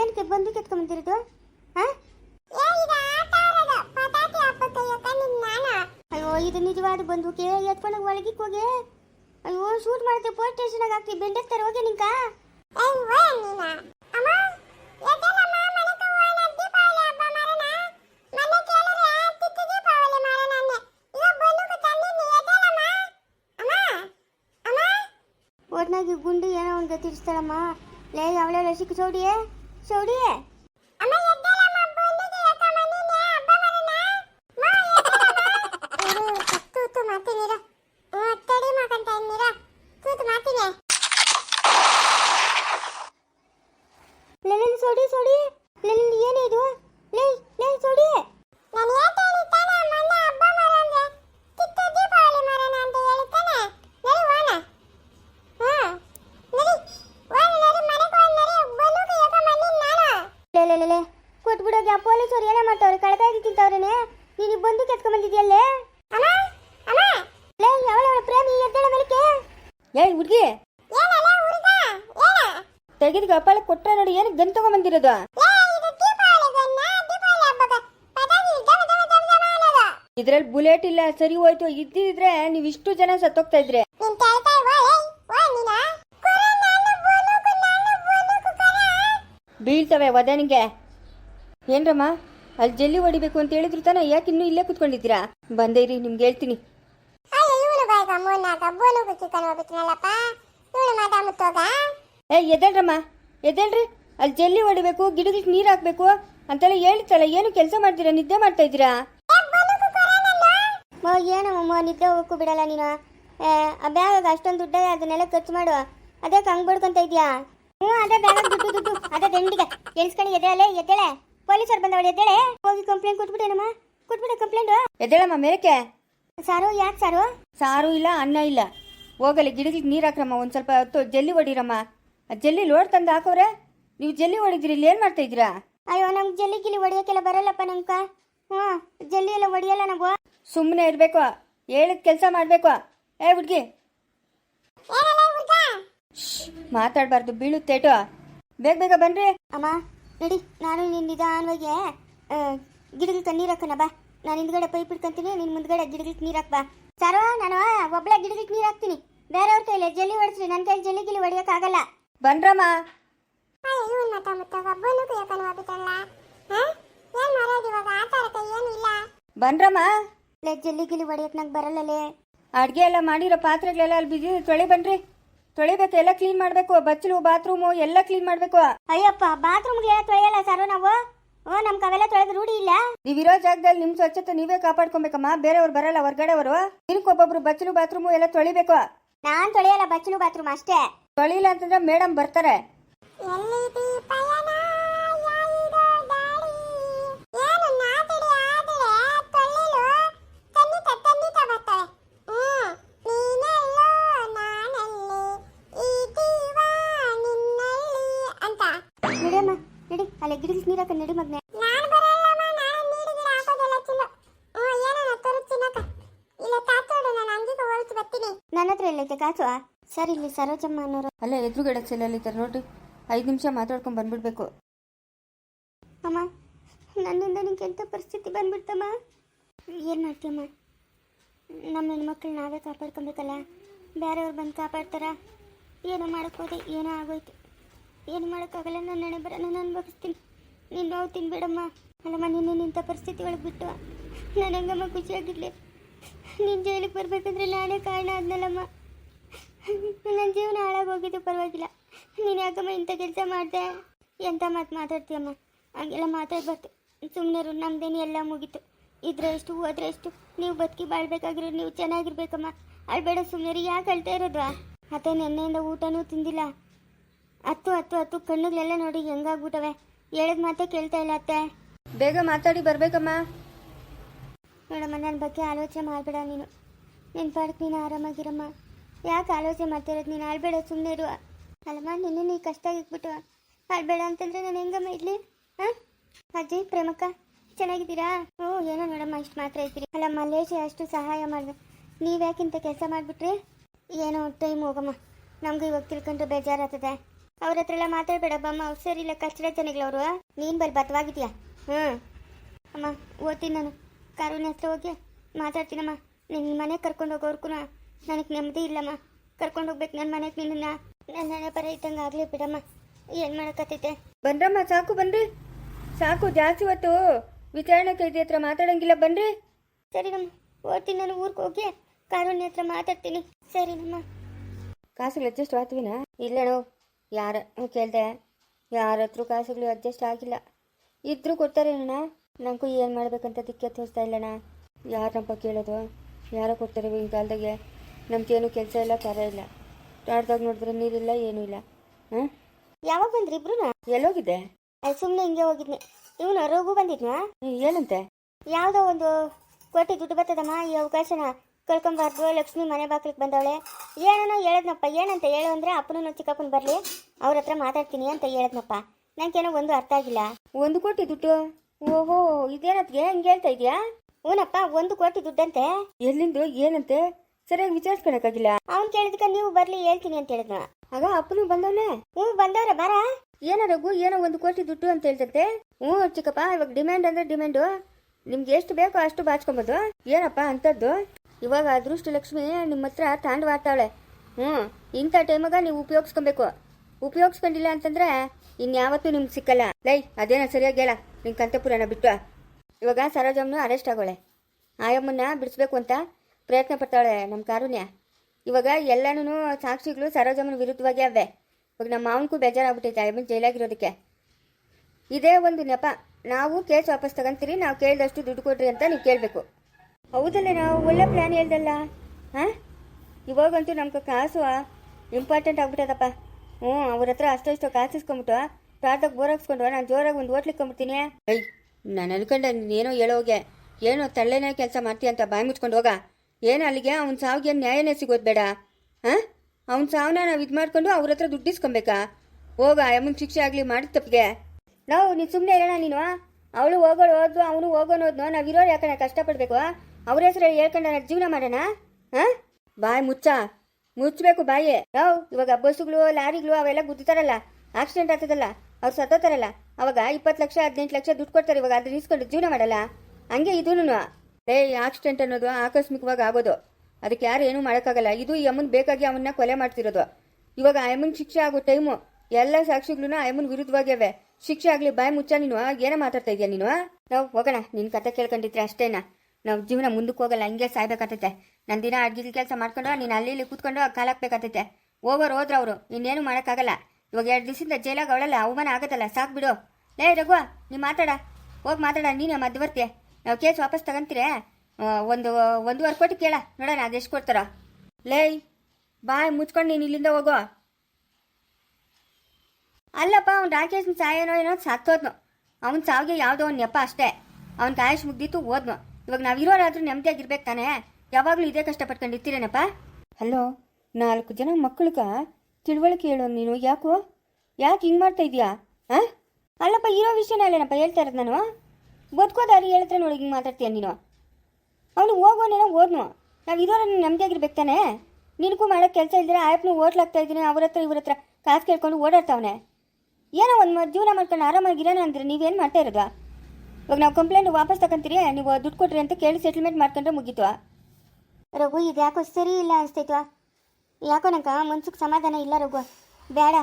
ಏನಕ್ಕೆ ಬಂದು ಕೆತ್ಕೊಂಬಂದಿರೋದು? ಹಾಂ ಅಯ್ಯೋ ಇದು ನಿಜವಾದ ಬಂದೂಕೆ. ಎತ್ಕೊಂಡು ಒಳಗಿಕ್ ಹೋಗಿ. ಅಯ್ಯೋ ಶೂಟ್ ಮಾಡ್ತೀವಿ ಪೋಸ್ಟ್ ಸ್ಟೇಷನ್ ಹಾಕ್ತಿ. ಬೆಂಡಸ್ತಾರೆ ಹೋಗಿ ನಿಂಕ ಒಟ್ನಾಗಿ ಗುಂಡಿ ಏನೋ ಒಂದು ತಿರ್ಸ್ತಾಳಮ್ಮ. Lấy 来这 nào để! ಪೊಲೀಸರು ಏನೇ ಮಾಡ್ತವ್ರೆ? ಕಳಕಾಗಿ ತಿಂತವ್ರೇನೆ? ನೀನು ಬಂದು ಕೆತ್ಕೊಂಡ್ ಬಂದಿದ್ಯಲ್ಲೇ? ಅಮ್ಮ ಅಮ್ಮ. ಲೇ ಅವಳ ಪ್ರೇಮಿ? ಎದ್ದೇಳ ಮೇಲಕ್ಕೆ. ಏಯ್ ಹುಡುಗಿ. ತೆಗೆದು ಕಪಾಲ ಕೊಟ್ರೆ ನೋಡಿ ಏನಕ್ಕೆ ಗನ್ ತಗೊಂಬಂದಿರೋದು ಇದ್ರಲ್ಲಿ ಬುಲೆಟ್ ಇಲ್ಲ ಸರಿ ಹೋಯ್ತು. ಇದ್ದಿದ್ರೆ ನೀವು ಇಷ್ಟು ಜನ ಸತ್ತೋಗ್ತಾ ಇದ್ರೆ. ಬೀಳ್ತವೆ ವದನಿಗೆ ಏನ್ರಮ್ಮ? ಅಲ್ಲಿ ಜಲ್ಲಿ ಹೊಡಿಬೇಕು ಅಂತ ಹೇಳಿದ್ರು ತಾನೇ ಯಾಕೆ ಇನ್ನೂ ಇಲ್ಲೇ ಕುತ್ಕೊಂಡಿದ್ದೀರಾ? ಬಂದೇ ಇರಿ ನಿಮ್ಗೆ ಹೇಳ್ತೀನಿ. ಏ ಎದ್ದೇಳ್ರಮ್ಮ ಎದ್ದೇಳ್ರಿ. ಅಲ್ಲಿ ಜಲ್ಲಿ ಹೊಡಿಬೇಕು ಗಿಡಗಳಿಗೆ ನೀರು ಹಾಕ್ಬೇಕು ಅಂತೆಲ್ಲ ಹೇಳಿತ್ತಲ್ಲ ಏನು ಕೆಲಸ ಮಾಡ್ತೀರಾ ನಿದ್ದೆ ಮಾಡ್ತಾ ಇದ್ದೀರಾ? ಮೋ ಏನಮ್ಮ ನಿದ್ದೆ ಹೋಗಕ್ಕೂ ಬಿಡಲ್ಲ ನೀನು. ಬ್ಯಾಗ್ ಅಷ್ಟೊಂದು ದುಡ್ಡ ಅದನ್ನೆಲ್ಲ ಖರ್ಚು ಮಾಡು. ಅದೇ ಕಂಗ್ ಬಡ್ಕೊಂತ ಇದೆಯಾ? ಹ್ಞೂ ಅದೇ ಬ್ಯಾಗ್ ದುಡ್ಡು ದುಡ್ಡು. ಅದೇ ದಂಡಿಗೆ. ಎಣಿಸ್ಕೊಂಡು ಎದ್ದೇಳೆ ಎದ್ದೇಳೆ. ಪೊಲೀಸರು ಬಂದವಳು ಎದ್ದೇಳೆ? ಹೋಗಿ ಕಂಪ್ಲೇಂಟ್ ಕೊಟ್ಬಿಡೇನಮ್ಮ ಕೊಟ್ಬಿಟ್ಟೆ ಕಂಪ್ಲೇಂಟ್ ಎದ್ದೇಳಮ್ಮ ಮೇಲಕ್ಕೆ? ಸಾರು ಯಾಕೆ ಸಾರು? ಸಾರು ಇಲ್ಲ ಅನ್ನ ಇಲ್ಲ. ಹೋಗಲಿ ಗಿಡಗಳಿಗೆ ನೀರು ಹಾಕ್ರಮ್ಮ ಒಂದು ಸ್ವಲ್ಪ ಹೊತ್ತು ಜಲ್ಲಿ ಹೊಡಿರಮ್ಮ. ಆ ಜಲ್ಲಿ ಲೋಡ್ ತಂದು ಹಾಕೋರೆ? ನೀವು ಜಲ್ಲಿ ಹೊಡಿದ್ರಿ ಇಲ್ಲಿ ಏನು ಮಾಡ್ತಾ ಇದ್ದೀರಾ? ಅಯ್ಯೋ ನಮ್ಗೆ ಜಲ್ಲಿ ಗಿಲ್ಲಿ ಹೊಡಿಯೋಕ್ಕೆಲ್ಲ ಬರಲ್ಲಪ್ಪ ನಮ್ಕ ಹ್ಞೂ ಜಲ್ಲಿ ಎಲ್ಲ ಹೊಡಿಯಲ್ಲ ನಾವು. ಸುಮ್ಮನೆ ಇರಬೇಕು. ಹೇಳಿದ ಕೆಲಸ ಮಾಡಬೇಕು. ಏ ಹುಡ್ಗಿ. ಮಾತಾಡಬಾರ್ದು ಬೀಳುತ್ತೇಟು ಬೇಗ ಬೇಗ ಬನ್ರಿ. ಅಮ್ಮ ನಡಿ ನಾನು ನಿನ್ನ ನಿಧಾನವಾಗಿ ಗಿಡಗಳಿಗೆ ನೀರು ಹಾಕೋಣ ಬಾ. ನಾನು ಹಿಂದ್ಗಡೆ ಪೈಪ್ ಇಟ್ಕೊಂತೀನಿ ನಿನ್ನ ಮುಂದ್ಗಡೆ ಗಿಡಗಳಿಗೆ ನೀರು ಹಾಕ್ ಬಾ. ಸಾರೋ ನಾನು ಒಬ್ಳೆ ಗಿಡಗಳಿಗೆ ನೀರು ಹಾಕ್ತೀನಿ. ಬೇರೆಯವ್ರ ಕೈಲಿ ಜಲ್ಲಿ ಹೊಡಿಸ್ರಿ ನನ್ನ ಕೈಲಿ ಜಲ್ಲಿ ಗಿಲ್ಲಿ ಹೊಡಿಯೋಕ್ಕಾಗಲ್ಲ ಬನ್ರಮ್ಮ ಬನ್ರಮ್ಮ ಲೇ ಜಲ್ಲಿ ಗಿಲ್ಲಿ ಹೊಡಿಯೋಕ್ ನಂಗೆ ಬರಲ್ಲಲೇ. ಅಡುಗೆ ಎಲ್ಲ ಮಾಡಿರೋ ಪಾತ್ರೆಗಳೆಲ್ಲ ಅಲ್ಲಿ ಬಿದ್ದು ತೊಳಿ ಬನ್ರಿ. ತೊಳಿಬೇಕು ಎಲ್ಲ ಕ್ಲೀನ್ ಮಾಡಬೇಕು ಬಚ್ಚಲು ಬಾತ್ರೂಮು ಎಲ್ಲ ಕ್ಲೀನ್ ಮಾಡಬೇಕು. ಅಯ್ಯಪ್ಪ ಬಾತ್ರೂಮ್ ತೊಳೆಯಲ್ಲ ಸಾರು ನಾವು? ಓ ನಮ್ಗೆ ಅವೆಲ್ಲ ತೊಳೆದು ರೂಢಿ ಇಲ್ಲ. ನೀವಿರೋ ಜಾಗದಲ್ಲಿ ನಿಮ್ಮ ಸ್ವಚ್ಛತೆ ನೀವೇ ಕಾಪಾಡ್ಕೊಬೇಕಮ್ಮ. ಬೇರೆಯವ್ರು ಬರಲ್ಲ ಹೊರ್ಗಡೆವರು ದಿನಕ್ಕೊಬ್ಬೊಬ್ರು ಬಚ್ಚಲು ಬಾತ್ರೂಮು ಎಲ್ಲ ತೊಳಿಬೇಕು. ನಾನ್ ತೊಳೆಯಲ್ಲ ಬಚ್ಚಲು ಬಾತ್ರೂಮ್ ಅಷ್ಟೇ. ತೊಳಿಲ್ಲ ಅಂತಂದ್ರೆ ಮೇಡಮ್ ಬರ್ತಾರೆ. ಎಲ್ಲಿ ನಡಿಯಮ್ಮ ಹಾಕ ನಡಿ ಮಗ್ನೆ ನನ್ನ ಹತ್ರ ಎಲ್ಲೈತೆ ಕಾಸು ಸರ್ ಇಲ್ಲಿ ಸರೋಜಮ್ಮ ಅನ್ನೋರು. ಅಲ್ಲೇ ಎದುರುಗಡೆ ಚೆಲ್ಲಲ್ಲಿದ್ದಾರೆ ನೋಡ್ರಿ. ಐದು ನಿಮಿಷ ಮಾತಾಡ್ಕೊಂಡು ಬಂದ್ಬಿಡ್ಬೇಕು. ಅಮ್ಮ ನನ್ನಿಂದ ನಿಂಗೆ ಎಂಥ ಪರಿಸ್ಥಿತಿ ಬಂದ್ಬಿಡ್ತಮ್ಮ? ಏನು ಮಾಡ್ತೀಯಮ್ಮ? ನಮ್ಮ ಹೆಣ್ಮಕ್ಳು ನಾವೇ ಕಾಪಾಡ್ಕೊಬೇಕಲ್ಲ? ಬೇರೆಯವ್ರು ಬಂದು ಕಾಪಾಡ್ತಾರ? ಏನೋ ಮಾಡೋಕ್ಕೋದೆ ಏನೋ ಆಗೋಯ್ತು. ಏನು ಮಾಡೋಕ್ಕಾಗಲ್ಲ ನನ್ನ ಹಣೆ ಬರ ನಾನು ಅನುಭವಿಸ್ತೀನಿ. ನೀನು ನೋವು ತಿನ್ಬೇಡಮ್ಮ ಅಲ್ಲಮ್ಮ, ನಿನ್ನೆ ನಿಂತ ಪರಿಸ್ಥಿತಿ ಒಳಗೆ ಬಿಟ್ಟು ನಾನು ಹೆಂಗಮ್ಮ ಖುಷಿಯಾಗಿರ್ಲಿ ನಿನ್ನ ಜೈಲಿಗೆ ಬರಬೇಕಂದ್ರೆ ನಾನೇ ಕಾರಣ ಆದ್ನಲ್ಲಮ್ಮ. ನನ್ನ ಜೀವನ ಹಾಳಾಗೋಗಿದ್ದು ಪರವಾಗಿಲ್ಲ. ನೀನು ಯಾಕಮ್ಮ ಇಂಥ ಕೆಲಸ ಮಾಡಿದೆ? ಎಂಥ ಮಾತು ಮಾತಾಡ್ತೀಯಮ್ಮ? ಹಂಗೆಲ್ಲ ಮಾತಾಡ್ಬಾರ್ದು. ಸುಮ್ಮನೆ ನಮ್ದೇನು ಎಲ್ಲ ಮುಗೀತು. ಇದ್ರೆ ಎಷ್ಟು, ಹೋದ್ರೆ ಎಷ್ಟು? ನೀವು ಬದುಕಿ ಬಾಳ್ಬೇಕಾಗಿರೋ ನೀವು ಚೆನ್ನಾಗಿರ್ಬೇಕಮ್ಮ. ಅಳ್ಬೇಡ ಸುಮ್ಮನೆ ಯಾಕೆ ಅಳ್ತಾ ಇರೋದು? ಅತ್ತೆ, ನೆನ್ನೆಯಿಂದ ಊಟನೂ ತಿಂದಿಲ್ಲ. ಹತ್ತು ಹತ್ತು ಹತ್ತು ಕಣ್ಣುಗಳೆಲ್ಲ ನೋಡಿ ಹೆಂಗಾಗ್ಬಿಟ್ಟವೆ. ಹೇಳಿದ ಮಾತೇ ಕೇಳ್ತಾ ಇಲ್ಲ ಅತ್ತೆ. ಬೇಗ ಮಾತಾಡಿ ಬರ್ಬೇಕಮ್ಮ. ನೋಡಮ್ಮ ನನ್ನ ಬಗ್ಗೆ ಆಲೋಚನೆ ಮಾಡಬೇಡ ನೀನು. ನಿನ್ನ ಪಾಡಕ್ಕೆ ನೀನು ಆರಾಮಾಗಿರಮ್ಮ. ಯಾಕೆ ಆಲೋಚನೆ ಮಾಡ್ತಿರೋದು ನೀನು ಆಳ್ಬೇಡ ಸುಮ್ಮನೆ ಇರು. ಅಲ್ಲಮ್ಮ ನಿನ್ನೆ ನೀ ಕಷ್ಟ ಇಕ್ಬಿಟ್ಟು. ಆಳ್ಬೇಡ ಅಂತಂದ್ರೆ ನಾನು ಹೆಂಗಮ್ಮ ಇರಲಿ? ಹಾಂ? ಅಜ್ಜಿ ಪ್ರೇಮಕ್ಕ ಚೆನ್ನಾಗಿದ್ದೀರಾ? ಹ್ಞೂ ಏನೋ ನೋಡಮ್ಮ ಇಷ್ಟು ಮಾತ್ರ ಇದ್ದೀರಿ. ಅಲ್ಲ ಮಲ್ಲೇಶ್ ಅಷ್ಟು ಸಹಾಯ ಮಾಡಿದೆ. ನೀವ್ಯಾಕಿಂತ ಕೆಲಸ ಮಾಡಿಬಿಟ್ರಿ? ಏನೋ ಟೈಮ್ ಹೋಗಮ್ಮ. ನಮಗೂ ಇವಾಗ ತಿಳ್ಕೊಂಡ್ರೆ ಬೇಜಾರಾಗ್ತದೆ. ಅವ್ರ ಹತ್ರ ಎಲ್ಲ ಮಾತಾಡ್ಬೇಡ ಬಮ್ಮ ಅವ್ರು ಸರಿ ಇಲ್ಲ ಕಚ್ಚಡ ಜನಗಳವರು. ನೀನು ಬಲ್ ಬತ್ವಾಗಿದ್ಯಾ ಹ್ಞೂ ಅಮ್ಮ ಓದ್ತೀನಿ ನಾನು. ಕಾರುಣ್ಯ ಹತ್ರ ಹೋಗಿ ಮಾತಾಡ್ತೀನಮ್ಮ ನಿನ್ನ ಮನೆಗೆ ಕರ್ಕೊಂಡು ಹೋಗೋರ್ಗು ನನಗೆ ನೆಮ್ಮದಿ ಇಲ್ಲಮ್ಮ ಕರ್ಕೊಂಡು ಹೋಗ್ಬೇಕು ನನ್ನ ಮನೆಗೆ ನಿನ್ನ ನನ್ನ ಹಣೆ ಬರ ಇದ್ದಂಗೆ ಆಗಲಿ ಬಿಡಮ್ಮ. ಏನು ಮಾಡೋಕತ್ತೈತೆ? ಬಂದ್ರಮ್ಮ ಸಾಕು ಬನ್ರಿ. ಸಾಕು ಜಾಸ್ತಿ ಹೊತ್ತು ವಿಚಾರಣೆ ಕೇಳಿದ ಹತ್ರ ಮಾತಾಡಂಗಿಲ್ಲ ಬನ್ರಿ. ಸರಿನಮ್ಮ ಓದ್ತೀನಿ ನಾನು ಊರಿಗೆ ಹೋಗಿ ಕಾರುಣ್ಯ ಹತ್ರ ಮಾತಾಡ್ತೀನಿ. ಸರಿನಮ್ಮ ಕಾಸುಗಳು ಅಡ್ಜಸ್ಟ್ ಆಗ್ತೀವಿನಾ ಇಲ್ಲಣೋ ಯಾರ ಕೇಳ್ದೆ. ಯಾರ ಹತ್ರ ಕಾಸುಗಳು ಅಡ್ಜಸ್ಟ್ ಆಗಿಲ್ಲ. ಇದ್ರೂ ಕೊಡ್ತಾರೆ ಅಣ್ಣ. ನನಗೂ ಏನು ಮಾಡ್ಬೇಕಂತ ದಿಕ್ಕೆ ತೋರಿಸ್ತಾ ಇಲ್ಲಣ್ಣ. ಯಾರಪ್ಪ ಕೇಳೋದು? ಯಾರೋ ಕೊಡ್ತಾರೆ ಈ ಕಾಲದಾಗೆ. ನಮ್ಗೇನು ಕೆಲಸ ಇಲ್ಲ ಕರ ಇಲ್ಲ. ತೋಟದಾಗ ನೋಡಿದ್ರೆ ನೀರಿಲ್ಲ ಏನೂ ಇಲ್ಲ. ಹಾಂ ಯಾವಾಗ ಬಂದ್ರಿ ಇಬ್ರು ಎಲ್ಲೋಗಿದ್ದೆ. ಅಲ್ಲಿ ಸುಮ್ಮನೆ ಹಿಂಗೆ ಹೋಗಿದ್ನಿ. ಇವನು ರೋಗು ಬಂದಿದ್ನಾ? ಏನಂತೆ? ಯಾವುದೋ ಒಂದು ಕೋಟಿ ದುಡ್ಡು ಬರ್ತದಮ್ಮ ಈ ಅವಕಾಶನ. ಕಳ್ಕೊಂಬಾರ್ದು ಲಕ್ಷ್ಮಿ ಮನೆ ಬಾಗಿಲಿಗೆ ಬಂದವಳೆ. ಏನೋ ಹೇಳದ್ನಪ್ಪ? ಏನಂತ ಹೇಳು ಅಂದರೆ ಅಪ್ಪನೂ ಚಿಕ್ಕಪ್ಪನ ಬರಲಿ. ಅವ್ರ ಹತ್ರ ಮಾತಾಡ್ತೀನಿ ಅಂತ ಹೇಳದ್ನಪ್ಪ. ನನಗೇನೋ ಒಂದು ಅರ್ಥ ಆಗಿಲ್ಲ. ಒಂದು ಕೋಟಿ ದುಡ್ಡು? ಓಹೋ ಇದೇನತ್ಗೆ? ಹಿಂಗೆ ಹೇಳ್ತಾ ಇದೆಯಾ? ಹ್ಞೂನಪ್ಪ ಒಂದು ಕೋಟಿ ದುಡ್ಡಂತೆ. ಎಲ್ಲಿಂದು ಏನಂತೆ? ಸರಿಯಾಗಿ ವಿಚಾರಿಸ್ಕೊಳಕ್ಕಾಗಿಲ್ಲ. ಅವ್ನು ಕೇಳಿದ್ಕ ನೀವು ಬರಲಿ ಹೇಳ್ತೀನಿ ಅಂತ ಹೇಳಿದ್ನ. ಆಗ ಅಪ್ಪನು ಬಂದವನೇ? ಹ್ಞೂ ಬಂದವ್ರೆ ಬಾರ. ಏನೋ ರಘು ಏನೋ ಒಂದು ಕೋಟಿ ದುಡ್ಡು ಅಂತ ಹೇಳ್ತಂತೆ. ಹ್ಞೂ ಚಿಕ್ಕಪ್ಪ ಇವಾಗ ಡಿಮ್ಯಾಂಡ್ ಅಂದ್ರೆ ಡಿಮ್ಯಾಂಡು. ನಿಮ್ಗೆ ಎಷ್ಟು ಬೇಕೋ ಅಷ್ಟು ಬಾಚ್ಕೊಬೋದು. ಏನಪ್ಪ ಅಂಥದ್ದು ಇವಾಗ ಅದೃಷ್ಟ ಲಕ್ಷ್ಮಿ ನಿಮ್ಮ ಹತ್ರ ತಾಂಡವಾಡ್ತಾವಳೆ ಹ್ಞೂ ಇಂಥ ಟೈಮಾಗ ನೀವು ಉಪಯೋಗಿಸ್ಕೊಬೇಕು. ಉಪಯೋಗಿಸ್ಕೊಂಡಿಲ್ಲ ಅಂತಂದ್ರೆ ಇನ್ಯಾವತ್ತೂ ನಿಮ್ಗೆ ಸಿಕ್ಕಲ್ಲ. ಲೈ, ಅದೇನ ಸರಿಯಾಗಿ ಹೇಳ. ನಿನ್ ಕಂತಪುರನ ಬಿಟ್ಟು ಇವಾಗ ಸರೋಜಮ್ಮನು ಅರೆಸ್ಟ್ ಆಗೋಳೆ. ಆಯಮ್ಮನ್ನ ಬಿಡಿಸ್ಬೇಕು ಅಂತ ಪ್ರಯತ್ನ ಪಡ್ತಾಳೆ ನಮ್ಮ ಕಾರುಣ್ಯ. ಇವಾಗ ಎಲ್ಲನೂ ಸಾಕ್ಷಿಗಳು ಸರೋಜಮ್ಮನ ವಿರುದ್ಧವಾಗಿ ಅವೆ ಇವಾಗ ನಮ್ಮ ಮಾವನಿಗೂ ಬೇಜಾರಾಗ್ಬಿಟ್ಟೈತೆ ಆಯಮ್ಮನ ಜೈಲಾಗಿರೋದಕ್ಕೆ. ಇದೇ ಒಂದು ನೆಪ. ನಾವು ಕೇಸ್ ವಾಪಸ್ ತಗೊಂತೀರಿ, ನಾವು ಕೇಳಿದಷ್ಟು ದುಡ್ಡು ಕೊಡ್ರಿ ಅಂತ ನೀವು ಕೇಳಬೇಕು. ಹೌದಲ್ಲ, ನಾವು ಒಳ್ಳೆ ಪ್ಲ್ಯಾನ್ ಹೇಳ್ದಲ್ಲ? ಹಾಂ? ಇವಾಗಂತೂ ನಮ್ಗೆ ಕಾಸು ಇಂಪಾರ್ಟೆಂಟ್ ಆಗ್ಬಿಟ್ಟದಪ್ಪ. ಹ್ಞೂ, ಅವ್ರ ಹತ್ರ ಅಷ್ಟೋ ಇಷ್ಟೋ ಕಾಸು ಇಸ್ಕೊಂಬಿಟ್ಟು ತೋಟದಾಗ ಬೋರ್ ಹಾಕ್ಸ್ಕೊಂಡು ನಾನು ಜೋರಾಗಿ ಒಂದು ಹೋಟ್ಲಿಕ್ಕೊಂಬಿಡ್ತೀನಿ ಐ ನಾನು ಅನ್ಕೊಂಡೆ ನೀನೇನೋ ಹೇಳೋಗೆ ಏನೋ ತಳ್ಳೆನೇ ಕೆಲಸ ಮಾಡ್ತೀಯ ಅಂತ ಬಾಯಿ ಮುಚ್ಕೊಂಡು ಹೋಗ. ಏನು ಅಲ್ಲಿಗೆ? ಅವ್ನ ಸಾವಿಗೆ ನ್ಯಾಯನೇ ಸಿಗೋದು ಬೇಡ. ಹಾಂ? ಅವ್ನ ಸಾವನ್ನ ನಾವು ಇದು ಮಾಡ್ಕೊಂಡು ಅವ್ರ ಹತ್ರ ದುಡ್ಡು ಇಸ್ಕೊಬೇಕಾ? ಹೋಗ, ಅಮ್ಮನ ಶಿಕ್ಷೆ ಆಗಲಿ, ಮಾಡಿದ ತಪ್ಪಿಗೆ. ನಾವು ನೀನು ಸುಮ್ಮನೆ ಇರೋಣ ನೀನು ಅವಳು ಹೋಗೋಳು ಹೋದ್ಲು ಅವನು ಹೋದ್ನು, ನಾವು ಇರೋರು ಯಾಕಂದ್ರೆ ಕಷ್ಟಪಡಬೇಕು ಅವ್ರ ಹೆಸರು ಹೇಳ್ಕೊಂಡು ಜೀವನ ಮಾಡೋಣ ಹಾಂ ಬಾಯ್ ಮುಚ್ಚ ಮುಚ್ಚಬೇಕು ಬಾಯಿ. ನಾವು ಇವಾಗ ಬಸ್ಸುಗಳು, ಲಾರಿಗಳು ಅವೆಲ್ಲ ಗುದ್ದುತ್ತಾರಲ್ಲ ಆಕ್ಸಿಡೆಂಟ್ ಆಗ್ತದಲ್ಲ, ಅವ್ರು ಸತ್ತೋತಾರಲ್ಲ ಅವಾಗ ಇಪ್ಪತ್ತು ಲಕ್ಷ, ಹದಿನೆಂಟು ಲಕ್ಷ ದುಡ್ಡು ಕೊಡ್ತಾರೆ, ಇವಾಗ ಅದನ್ನ ಇಸ್ಕೊಂಡು ಜೀವನ ಮಾಡಲ್ಲ, ಹಂಗೆ ಇದೂನು ಏಯ್, ಆಕ್ಸಿಡೆಂಟ್ ಅನ್ನೋದು ಆಕಸ್ಮಿಕವಾಗಿ ಆಗೋದು. ಅದಕ್ಕೆ ಯಾರು ಏನೂ ಮಾಡೋಕ್ಕಾಗಲ್ಲ. ಇದು ಈ ಅಮ್ಮನ್ ಬೇಕಾಗಿ ಅವನ್ನ ಕೊಲೆ ಮಾಡ್ತಿರೋದು. ಇವಾಗ ಆ ಶಿಕ್ಷೆ ಆಗೋ ಟೈಮು, ಎಲ್ಲ ಸಾಕ್ಷಿಗಳು ಆ ಅಮ್ಮನ್ ವಿರುದ್ಧವಾಗಿವೆ ಶಿಕ್ಷೆ ಆಗಲಿ, ಬಾಯ್ ಮುಚ್ಚ ನೀನು ಏನೋ ಮಾತಾಡ್ತಾ ಇದೀಯ ನೀನು ನಾವು ಹೋಗೋಣ ನಿನ್ನ ಕತೆ ಕೇಳ್ಕೊಂಡಿದ್ರೆ ಅಷ್ಟೇನಾ? ನಾವು ಜೀವನ ಮುಂದಕ್ಕೆ ಹೋಗಲ್ಲ, ಹಿಂಗೆ ಸಾಯ್ಬೇಕಾತೈತೆ. ನನ್ನ ದಿನ ಅಡ್ಗಿಲ್ ಕೆಲಸ ಮಾಡ್ಕೊಂಡು, ನೀನು ಅಲ್ಲಿ ಇಲ್ಲಿ ಕೂತ್ಕೊಂಡು ಕಾಲಾಕ್ಬೇಕಾತೈತೆ ಓವರ್ ಹೋದ್ರ ಅವರು, ಇನ್ನೇನು ಮಾಡೋಕ್ಕಾಗಲ್ಲ. ಇವಾಗ ಎರಡು ದಿವಸದಿಂದ ಜೈಲಾಗ ಅವಳಲ್ಲ, ಅವಮಾನ ಆಗತ್ತಲ್ಲ, ಸಾಕು ಬಿಡು. ಲೇ ರಘುವ ನೀ ಮಾತಾಡ. ಹೋಗಿ ಮಾತಾಡ, ನೀನೇ ಮಧ್ಯವರ್ತಿ. ನಾವು ಕೇಸ್ ವಾಪಸ್ ತಗೊಂತೀರೇ? ಒಂದು, ಒಂದೂವರೆ ಕೋಟಿ ಕೇಳ, ನೋಡೋಣ, ಅದೆಷ್ಟು ಕೊಡ್ತಾರ? ಲೇ, ಬಾಯ್ ಮುಚ್ಕೊಂಡು ನೀನು ಇಲ್ಲಿಂದ ಹೋಗೋ. ಅಲ್ಲಪ್ಪ ಅವ್ನು ರಾಕೇಶನ್ ಸಾಯೋನೋ ಏನೋ ಸತ್ತೋದ್ನು ಅವ್ನ ಸಾವಿಗೆ ಯಾವುದೋ ಅವ್ನ ನೆಪ ಅಷ್ಟೇ. ಅವ್ನ ಕಾಯಶ್ ಮುಗ್ದಿತ್ತು ಓದ್ನು. ಇವಾಗ ನಾವು ಇರೋರಾದ್ರೂ ನೆಮ್ಮದಿಯಾಗಿರ್ಬೇಕು ತಾನೇ? ಯಾವಾಗಲೂ ಇದೇ ಕಷ್ಟಪಟ್ಕೊಂಡು ಇರ್ತೀರೇನಪ್ಪ? ಹಲೋ ನಾಲ್ಕು ಜನ ಮಕ್ಕಳಿಗ ತಿಳುವಳಿಕೆ ಹೇಳೋ ನೀನು ಯಾಕೋ? ಯಾಕೆ ಹಿಂಗೆ ಮಾಡ್ತಾ ಇದೀಯಾ? ಹಾಂ ಅಲ್ಲಪ್ಪ ಇರೋ ವಿಷಯನ ಅಲ್ಲೇನಪ್ಪ ಹೇಳ್ತಾ ಇರೋದು ನಾನು? ಬದುಕೋದಾರಿ ಹೇಳಿದ್ರೆ ನೋಡಿ ಹಿಂಗೆ ಮಾತಾಡ್ತೀಯ ನೀನು? ಅವನು ಹೋಗೋನೇನೋ ಓದ್ನು. ನಾವು ಇರೋರು ನೆಮ್ಮದಿಯಾಗಿರ್ಬೇಕು ತಾನೇ? ನಿನಗೂ ಮಾಡೋ ಕೆಲಸ ಇಲ್ದಿರ ಆ್ಯಪ್ನು ಓಟ್ಲಾಗ್ತಾ ಇದ್ದೀನಿ ಅವ್ರ ಹತ್ರ ಇವ್ರ ಹತ್ರ ಕಾಸು ಕೇಳ್ಕೊಂಡು ಓಡಾಡ್ತಾವನೆ. ಏನೋ ಒಂದು ಜೀವನ ಮಾಡ್ಕೊಂಡು ಆರಾಮಾಗಿರೋಣ ಅಂದರೆ ನೀವೇನು ಮಾಡ್ತಾ ಇರೋದು? ಇವಾಗ ನಾವು ಕಂಪ್ಲೇಂಟ್ ವಾಪಸ್ ತಗೊಂತೀರಿ ನೀವು ದುಡ್ಡು ಕೊಟ್ರಿ ಅಂತ ಕೇಳಿ ಸೆಟಲ್ಮೆಂಟ್ ಮಾಡ್ಕೊಂಡ್ರೆ ಮುಗೀತು. ರಘು ಇದು ಯಾಕೋ ಸರಿ ಇಲ್ಲ ಅನಿಸ್ತೈತ್ವಾ ಯಾಕೋ ನಂಗೆ ಮನ್ಸಿಗೆ ಸಮಾಧಾನ ಇಲ್ಲ ರಘು. ಬೇಡ.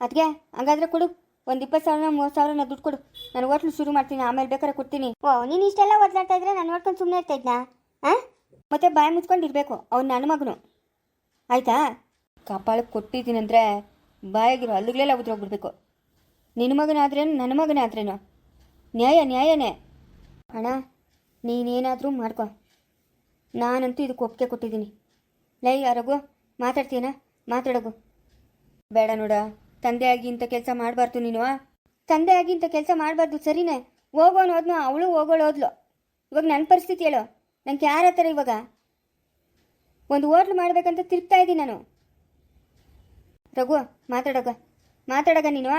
ಅದಕ್ಕೆ ಹಂಗಾದ್ರೆ ಕೊಡು. ಒಂದು ಇಪ್ಪತ್ತು ಸಾವಿರ ಮೂವತ್ತು ಸಾವಿರ ದುಡ್ಡು ಕೊಡು. ನಾನು ಹೋಟ್ಲು ಶುರು ಮಾಡ್ತೀನಿ ಆಮೇಲೆ ಬೇಕಾದ್ರೆ ಕೊಡ್ತೀನಿ. ಓ ನೀನು ಇಷ್ಟೆಲ್ಲ ಓದ್ಲಾಡ್ತಾ ಇದ್ರೆ ನಾನು ನೋಡ್ಕೊಂಡು ಸುಮ್ಮನೆ ಇರ್ತಾ ಇದ್ನಾ? ಹಾಂ ಮತ್ತೆ ಬಾಯಿ ಮುಚ್ಕೊಂಡು ಇರಬೇಕು ಅವ್ನು ನನ್ನ ಮಗನು. ಆಯ್ತಾ? ಕಪಾಳಕ್ಕೆ ಕೊಟ್ಟಿದ್ದೀನಂದ್ರೆ ಬಾಯಾಗಿರೋ ಅಲ್ಲಿಗಳೆಲ್ಲ ಉದ್ರೋಗ್ಬಿಡ್ಬೇಕು ನಿನ್ನ ಮಗನಾದ್ರೇನು ನನ್ನ ಮಗನಾದ್ರೇನು ನ್ಯಾಯ, ನ್ಯಾಯನೇ. ಅಣ್ಣ, ನೀನೇನಾದರೂ ಮಾಡ್ಕೊ. ನಾನಂತೂ ಇದಕ್ಕೆ ಒಪ್ಪಿಗೆ ಕೊಟ್ಟಿದ್ದೀನಿ. ಲೈ ಯಾರಗು ಮಾತಾಡ್ತೀನ ಮಾತಾಡಗು. ಬೇಡ ನೋಡ ಆಗಿ ಇಂಥ ಕೆಲಸ ಮಾಡಬಾರ್ದು ನೀನು ತಂದೆಯಾಗಿ ಇಂಥ ಕೆಲಸ ಮಾಡಬಾರ್ದು, ಸರಿನೇ? ಹೋಗೋನು ಹೋದ್ನು, ಅವಳು ಹೋಗೋಳು ಹೋದ್ಲು. ಇವಾಗ ನನ್ನ ಪರಿಸ್ಥಿತಿ ಹೇಳು. ನಂಗೆ ಯಾರ ಹತ್ತಾರ ಇವಾಗ? ಒಂದು ಹೋಟ್ಲು ಮಾಡ್ಬೇಕಂತ ತಿರುಗ್ತಾ ಇದ್ದೀನಿ ನಾನು. ರಘು ಮಾತಾಡೋಗ ಮಾತಾಡಗ ನೀನು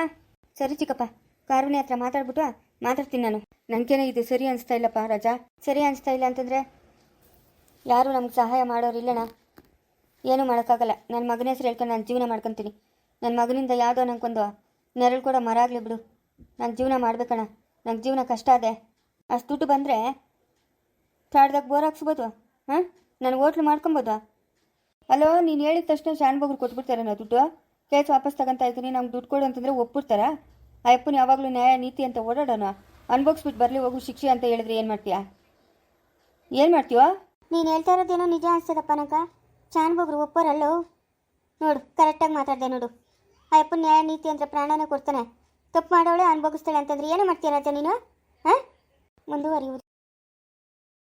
ಸರಿ ಚಿಕ್ಕಪ್ಪ. ಕಾರುಣಿ ಹತ್ರ ಮಾತಾಡ್ಬಿಟ್ಟು ಮಾತಾಡ್ತೀನಿ ನಾನು. ನನಗೇನೋ ಇದು ಸರಿ ಅನಿಸ್ತಾ ಇಲ್ಲಪ್ಪ, ರಜಾ. ಸರಿ ಅನಿಸ್ತಾ ಇಲ್ಲ ಅಂತಂದರೆ ಯಾರು ನಮ್ಗೆ ಸಹಾಯ ಮಾಡೋರು ಮಾಡೋರಿಲ್ಲಣ್ಣ ಏನೂ ಮಾಡೋಕ್ಕಾಗಲ್ಲ. ನನ್ನ ಮಗನ ಹೆಸರು ಹೇಳ್ಕೊಂಡು ನಾನು ಜೀವನ ಮಾಡ್ಕೊತೀನಿ. ನನ್ನ ಮಗನಿಂದ ಯಾವುದೋ ನನಗೊಂದು ನೆರಳು ಕೂಡ ಮರ ಆಗಲಿ ಬಿಡು. ನಾನು ಜೀವನ ಮಾಡ್ಬೇಕಣ್ಣ ನಂಗೆ ಜೀವನ ಕಷ್ಟ ಅದೇ ಅಷ್ಟು ದುಡ್ಡು ಬಂದರೆ ತಾಡ್ದಾಗ ಬೋರ್ ಹಾಕ್ಸ್ಬೋದು ಹಾಂ ನಾನು ಹೋಟ್ಲು ಮಾಡ್ಕೊಬೋದು ಅಲೋ ನೀನು ಹೇಳಿದ ತಕ್ಷಣ ಶಾನ್ಭೋಗ್ರು ಕೊಟ್ಬಿಡ್ತಾರೆ ನಾ ದುಡ್ಡು. ಕೇಸ್ ವಾಪಸ್ ತಗೊಂತ ಇದ್ದೀನಿ, ನಮ್ಗೆ ದುಡ್ಡು ಕೊಡು ಅಂತಂದರೆ ಒಪ್ಪಿರ್ತಾರ ಆ ಅಪ್ಪನ ಯಾವಾಗಲೂ ನ್ಯಾಯ, ನೀತಿ ಅಂತ ಓಡಾಡೋಣ. ಅನ್ಭೋಗಿಸ್ಬಿಟ್ಟು ಬರಲಿ, ಹೋಗು, ಶಿಕ್ಷೆ ಅಂತ ಹೇಳಿದ್ರೆ ಏನು ಮಾಡ್ತೀಯಾ? ಏನು ಮಾಡ್ತೀಯೋ? ನೀನು ಹೇಳ್ತಾ ಇರೋದೇನೋ ನಿಜ ಅನ್ಸ್ತದಪ್ಪ ನಂಗ. ಚಾನ್ಬೊಬ್ರು ಒಪ್ಪರಲ್ಲೋ? ನೋಡು ಕರೆಕ್ಟಾಗಿ ಮಾತಾಡ್ದೆ ನೋಡು. ಆ ಅಪ್ಪನ ನ್ಯಾಯ, ನೀತಿ ಅಂದರೆ ಪ್ರಾಣನೇ ಕೊಡ್ತಾನೆ. ತಪ್ಪು ಮಾಡೋಳೆ ಅನ್ಬೋಗಿಸ್ತಾಳೆ ಅಂತಂದ್ರೆ ಏನು ಮಾಡ್ತೀಯ ರಾಜ ನೀನು, ಹಾಂ? ಮುಂದುವರಿಯುವುದು.